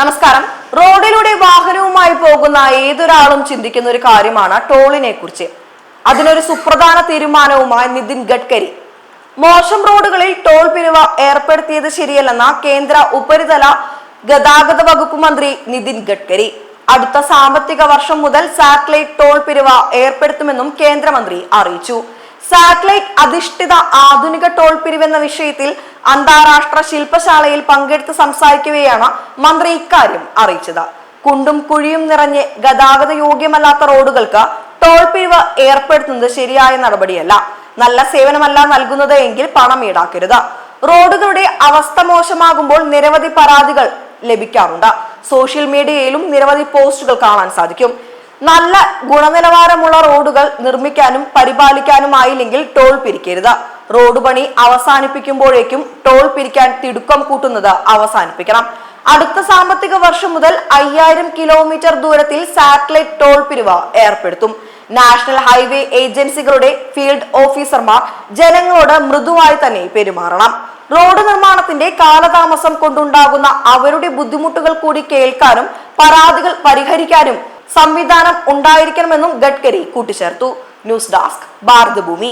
നമസ്കാരം. റോഡിലൂടെ വാഹനവുമായി പോകുന്ന ഏതൊരാളും ചിന്തിക്കുന്ന ഒരു കാര്യമാണ് ടോളിനെ കുറിച്ച് അതിനൊരു സുപ്രധാന തീരുമാനവുമായി നിതിൻ ഗഡ്കരി. മോശം റോഡുകളിൽ ടോൾ പിരിവ് ഏർപ്പെടുത്തിയത് ശരിയല്ലെന്ന കേന്ദ്ര ഉപരിതല ഗതാഗത വകുപ്പ് മന്ത്രി നിതിൻ ഗഡ്കരി. അടുത്ത സാമ്പത്തിക വർഷം മുതൽ സാറ്റലൈറ്റ് ടോൾ പിരിവ് ഏർപ്പെടുത്തുമെന്നും കേന്ദ്രമന്ത്രി അറിയിച്ചു. സാറ്റലൈറ്റ് അധിഷ്ഠിത ആധുനിക ടോൾ പിരിവെന്ന വിഷയത്തിൽ അന്താരാഷ്ട്ര ശില്പശാലയിൽ പങ്കെടുത്ത് സംസാരിക്കുകയാണ് മന്ത്രി ഇക്കാര്യം അറിയിച്ചത്. കുണ്ടും കുഴിയും നിറഞ്ഞ് ഗതാഗത യോഗ്യമല്ലാത്ത റോഡുകൾക്ക് ടോൾ പിരിവ് ഏർപ്പെടുത്തുന്നത് ശരിയായ നടപടിയല്ല. നല്ല സേവനമല്ല നൽകുന്നത് എങ്കിൽ പണം ഈടാക്കരുത്. റോഡുകളുടെ അവസ്ഥ മോശമാകുമ്പോൾ നിരവധി പരാതികൾ ലഭിക്കാറുണ്ട്. സോഷ്യൽ മീഡിയയിലും നിരവധി പോസ്റ്റുകൾ കാണാൻ സാധിക്കും. നല്ല ഗുണനിലവാരമുള്ള റോഡുകൾ നിർമ്മിക്കാനും പരിപാലിക്കാനും ആയില്ലെങ്കിൽ ടോൾ പിരിക്കരുത്. റോഡ് പണി അവസാനിപ്പിക്കുമ്പോഴേക്കും ടോൾ പിരിക്കാൻ തിടുക്കം കൂട്ടുന്നത് അവസാനിപ്പിക്കണം. അടുത്ത സാമ്പത്തിക വർഷം മുതൽ അയ്യായിരം കിലോമീറ്റർ ദൂരത്തിൽ സാറ്റലൈറ്റ് ടോൾ പിരിവ് ഏർപ്പെടുത്തും. നാഷണൽ ഹൈവേ ഏജൻസികളുടെ ഫീൽഡ് ഓഫീസർമാർ ജനങ്ങളോട് മൃദുവായി തന്നെ പെരുമാറണം. റോഡ് നിർമ്മാണത്തിന്റെ കാലതാമസം കൊണ്ടുണ്ടാകുന്ന അവരുടെ ബുദ്ധിമുട്ടുകൾ കൂടി കേൾക്കാനും പരാതികൾ പരിഹരിക്കാനും സംവിധാനം ഉണ്ടായിരിക്കണമെന്നും ഗഡ്കരി കൂട്ടിച്ചേർത്തു. News desk Bharathabhumi.